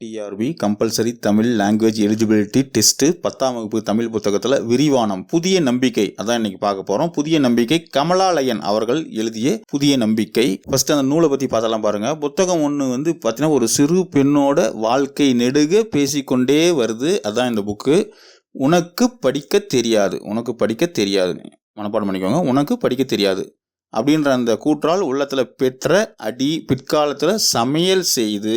TRB compulsory Tamil language eligibility test பத்தாம் வகுப்பு தமிழ் புத்தகத்தில் விரிவானம் புதிய நம்பிக்கை. அதான் இன்னைக்கு பார்க்க போகிறோம் புதிய நம்பிக்கை கமலாலயன் அவர்கள் எழுதிய புதிய நம்பிக்கை. ஃபர்ஸ்ட் அந்த நூலை பற்றி பார்த்தலாம் பாருங்க. புத்தகம் ஒன்று வந்து பார்த்தீங்கன்னா ஒரு சிறு பெண்ணோட வாழ்க்கை நெடுக பேசிக்கொண்டே வருது. அதான் இந்த புக்கு உனக்கு படிக்க தெரியாது. உனக்கு படிக்க தெரியாது. மனப்பாடம் பண்ணிக்கோங்க. உனக்கு படிக்க தெரியாது. அப்படின்ற அந்த கூற்றால் உள்ளத்தில் பெற்ற அடி பிற்காலத்தில் சமையல் செய்து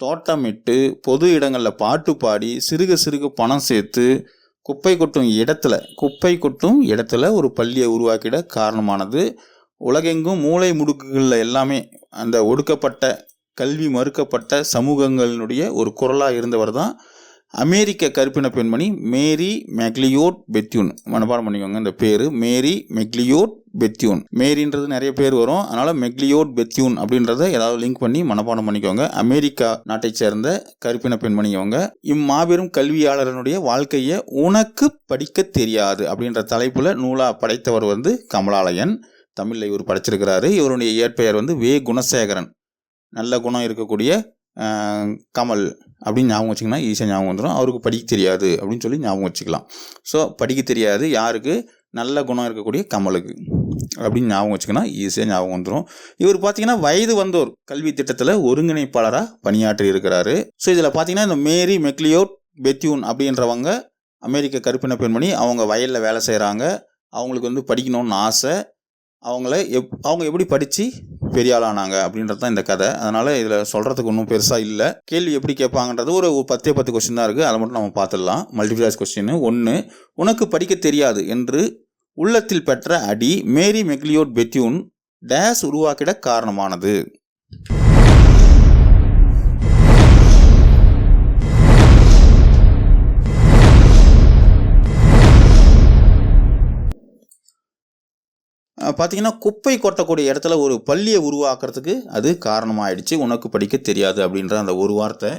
தோட்டமிட்டு பொது இடங்களில் பாட்டு பாடி சிறுக சிறுக பணம் சேர்த்து குப்பை கொட்டும் இடத்துல குப்பை கொட்டும் இடத்துல ஒரு பள்ளியை உருவாக்கிட காரணமானது உலகெங்கும் மூளை முடுக்குகளில் எல்லாமே அந்த ஒடுக்கப்பட்ட கல்வி மறுக்கப்பட்ட சமூகங்களினுடைய ஒரு குரலாக இருந்தவர் தான் அமெரிக்க கருப்பின பெண்மணி மேரி மெக்லியோட் பெத்யூன். மனப்பாடம் பண்ணிக்கோங்க இந்த பேர். மேரி மெக்லியோட் பெத்யூன். மேரின்றது நிறைய பேர் வரும். அதனால் மெக்லியோட் பெத்யூன் அப்படின்றத ஏதாவது லிங்க் பண்ணி மனப்பாடம் பண்ணிக்கோங்க. அமெரிக்கா நாட்டைச் சேர்ந்த கருப்பின பெண்மணி அவங்க இம்மாபெரும் கல்வியாளரனுடைய வாழ்க்கையை உனக்கு படிக்க தெரியாது அப்படின்ற தலைப்பில் நூலாக படைத்தவர் வந்து கமலாலயன். தமிழில் இவர் படைச்சிருக்கிறாரு. இவருடைய இயற்பெயர் வந்து வே. குணசேகரன். நல்ல குணம் இருக்கக்கூடிய கமல் அப்படின்னு ஞாபகம் வச்சிங்கன்னா ஈஸியாக ஞாபகம் வந்துடும் அவருக்கு படிக்க தெரியாது அப்படின்னு சொல்லி ஞாபகம் வச்சுக்கலாம். ஸோ படிக்க தெரியாது. யாருக்கு? நல்ல குணம் இருக்கக்கூடிய கமலுக்கு அப்படின்னு ஞாபகம் வச்சுக்கணும் ஈஸியாக ஞாபகம் வந்துடும் இவர் பார்த்தீங்கன்னா வயது வந்தோர் கல்வி திட்டத்தில் ஒருங்கிணைப்பாளராக பணியாற்றி இருக்கிறாரு. ஸோ இதில் பார்த்தீங்கன்னா இந்த மேரி மெக்லியோட் பெத்யூன் அப்படின்றவங்க அமெரிக்க கருப்பின பெண்மணி அவங்க வயலில் வேலை செய்கிறாங்க அவங்களுக்கு வந்து படிக்கணும்னு ஆசை. அவங்கள எப் அவங்க எப்படி படித்து பெரிய ஆளானாங்க அப்படின்றது தான் இந்த கதை. அதனால் இதில் சொல்கிறதுக்கு ஒன்றும் பெருசாக இல்லை. கேள்வி எப்படி கேட்பாங்கன்றது ஒரு ஒரு பத்தே பத்து கொஸ்டின் தான் இருக்குது அதை மட்டும் நம்ம பார்த்துடலாம். மல்டிபிளாஸ் கொஸ்டின் ஒன்று உனக்கு படிக்க தெரியாது என்று உள்ளத்தில் பெற்ற அடி மேரி மெக்லியோட் பெத்யூன் டேஸ் உருவாக்கிட காரணமானது. பார்த்தீங்கன்னா குப்பை கொட்டக்கூடிய இடத்துல ஒரு பள்ளியை உருவாக்குறதுக்கு அது காரணமாயிடுச்சு. உனக்கு படிக்க தெரியாது அப்படின்ற அந்த ஒரு வார்த்தை.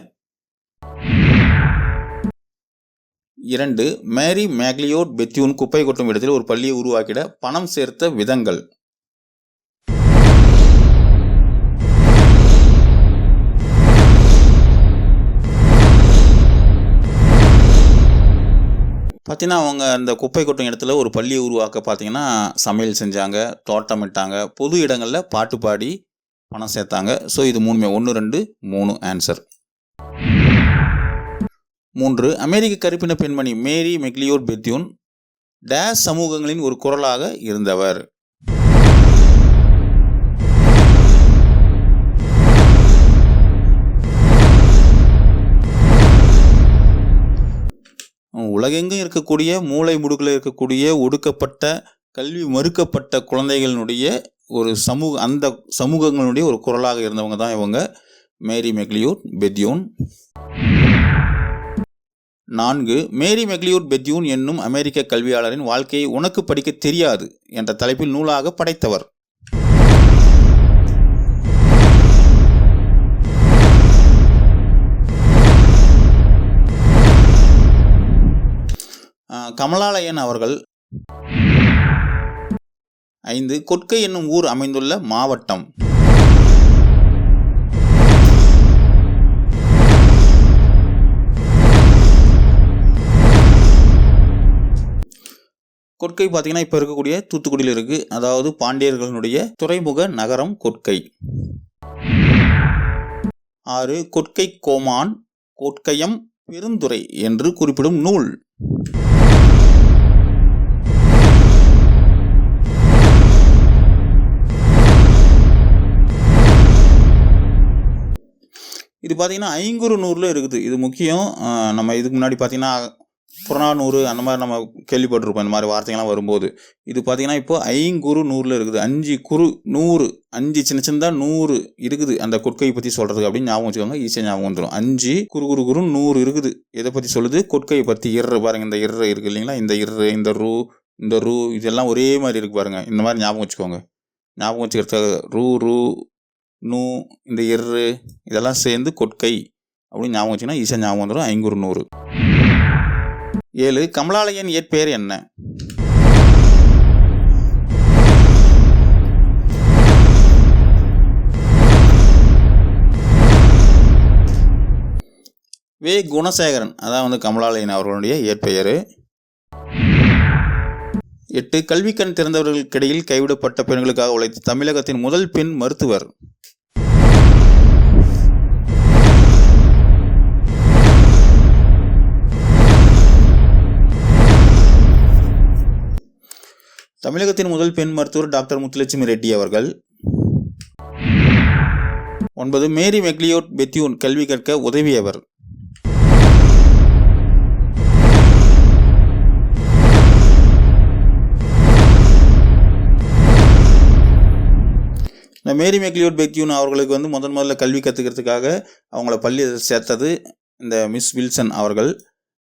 இரண்டு மேரி மேக்லியோட் பெத்யூன் குப்பை கொட்டும் இடத்தில் ஒரு பள்ளியை உருவாக்கிட பணம் சேர்த்த விதங்கள். பார்த்தீங்கன்னா அவங்க அந்த குப்பை கொட்டும் இடத்துல ஒரு பள்ளியை உருவாக்க பார்த்தீங்கன்னா சமையல் செஞ்சாங்க தோட்டமிட்டாங்க பொது இடங்களில் பாட்டு பாடி பணம் சேர்த்தாங்க. ஸோ இது மூணுமே. ஒன்று ரெண்டு மூணு ஆன்சர் மூன்று அமெரிக்க கருப்பின பெண்மணி மேரி மெக்லியோர் பெத்யூன் டேஸ் சமூகங்களின் ஒரு குரலாக இருந்தவர். உலகெங்கும் இருக்கக்கூடிய மூளை முடுக்கில் இருக்கக்கூடிய ஒடுக்கப்பட்ட கல்வி மறுக்கப்பட்ட குழந்தைகளினுடைய ஒரு சமூக அந்த சமூகங்களுடைய ஒரு குரலாக இருந்தவங்க தான் இவங்க. Mary McLeod Bethune. நான்கு மேரி மெக்லியூட் பெத்யூன் என்னும் அமெரிக்க கல்வியாளரின் வாழ்க்கையை உனக்கு படிக்க தெரியாது என்ற தலைப்பில் நூலாக படைத்தவர். கமலாலயன் அவர்கள் ஐந்து கொட்கை என்னும் ஊர் அமைந்துள்ள மாவட்டம். கொட்கை பார்த்தீங்கன்னா இப்போ இருக்கக்கூடிய தூத்துக்குடியில் இருக்குது அதாவது பாண்டியர்களுடைய துறைமுக நகரம் கொட்கை. ஆறு கொட்கை கோமான் கொட்கையம் பெருந்துறை என்று குறிப்பிடும் நூல். பார்த்தீங்கன்னா ஐங்குறு நூறில் இருக்குது. இது முக்கியம். நம்ம இதுக்கு முன்னாடி பார்த்தீங்கன்னா புறநானூறு அந்த மாதிரி நம்ம கேள்விப்பட்டிருப்போம். இந்த மாதிரி வார்த்தைகள்லாம் வரும்போது. இது பார்த்தீங்கன்னா இப்போ ஐங்குறு நூறில் இருக்குது. அஞ்சு குறு நூறு. அஞ்சு சின்ன சின்னதாக நூறு இருக்குது. அந்த கொட்கையை பற்றி சொல்கிறதுக்கு அப்படின்னு ஞாபகம் வச்சுக்கோங்க. ஈஸியாக ஞாபகம் வந்துடும் அஞ்சு குறு குறு குறு நூறு இருக்குது. எதை பற்றி சொல்லுது? கொட்கையை பற்றி இரு பாருங்க. இந்த இரு இருக்குது இல்லைங்களா? இந்த இரு இந்த ரூ இந்த ரூ இதெல்லாம் ஒரே மாதிரி இருக்கு பாருங்க. இந்த மாதிரி ஞாபகம் வச்சுக்கோங்க. ஞாபகம் வச்சுக்கிறதுக்காக ரூ ரூ நூ இந்த எரு இதெல்லாம் சேர்ந்து கொட்கை அப்படின்னு ஞாபகம் வச்சுன்னா ஈஸியாக ஞாபகம் வந்துடும் ஐங்குறு நூறு ஏழு கமலாலயன் இயற்பெயர் என்ன? வே. குணசேகரன். அதான் வந்து கமலாலயன் அவர்களுடைய இயற்பெயர் எட்டு கல்விக்கண் திறந்தவர்களுக்கிடையில் கைவிடப்பட்ட பெண்களுக்காக உழைத்த தமிழகத்தின் முதல் பெண் மருத்துவர். தமிழகத்தின் முதல் பெண் மருத்துவர் டாக்டர் முத்துலட்சுமி ரெட்டி அவர்கள். ஒன்பது மேரி மெக்லியோட் பெத்யூன் கல்வி கற்க உதவியவர். இந்த மேரி மெக்லியோட் பெத்யூன் அவர்களுக்கு வந்து முதன் முதல்ல கல்வி கற்றுக்கிறதுக்காக அவங்கள பள்ளியில் சேர்த்தது இந்த மிஸ் வில்சன் அவர்கள்.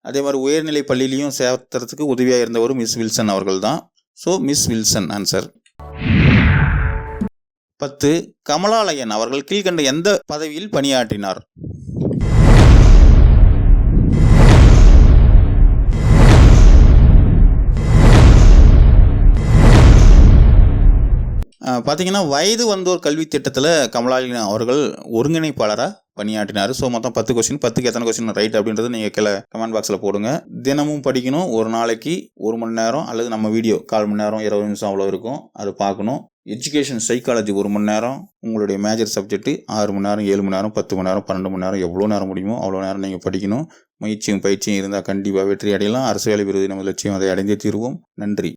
அதே மாதிரி உயர்நிலை பள்ளியிலையும் சேர்த்துறதுக்கு உதவியாக இருந்தவர் மிஸ் வில்சன் அவர்கள் தான் ஸோ மிஸ் வில்சன் ஆன்சர் பத்து கமலாலயன் அவர்கள் கீழ்கண்ட எந்த பதவியில் பணியாற்றினார்? பார்த்தீங்கன்னா வயது வந்தோர் கல்வி திட்டத்தில் கமலாலயன் அவர்கள் ஒருங்கிணைப்பாளராக பணியாற்றினார். ஸோ மொத்தம் பத்து கொஸ்டின் பத்துக்கு எத்தனை கொஸ்டின் ரைட் அப்படின்றது நீங்கள் கீழே கமெண்ட் பாக்ஸில் போடுங்க. தினமும் படிக்கணும். ஒரு நாளைக்கு ஒரு மணி நேரம் அல்லது நம்ம வீடியோ கால் மணி நேரம் இருபது நிமிஷம் அவ்வளோ இருக்கும். அது பார்க்கணும். எஜுகேஷன் சைக்காலஜி ஒரு மணி நேரம். உங்களுடைய மேஜர் சப்ஜெக்ட் ஆறு மணி நேரம் ஏழு மணி நேரம் பத்து மணி நேரம் பன்னெண்டு மணி நேரம் எவ்வளோ நேரம் முடியுமோ அவ்வளோ நேரம் நீங்கள் படிக்கணும். முயற்சியும் பயிற்சியும் இருந்தால் கண்டிப்பாக வெற்றி அடையலாம். அரசு வேலை விருது நம்ம லட்சியம் அதை அடைந்தே தீர்வோம். நன்றி.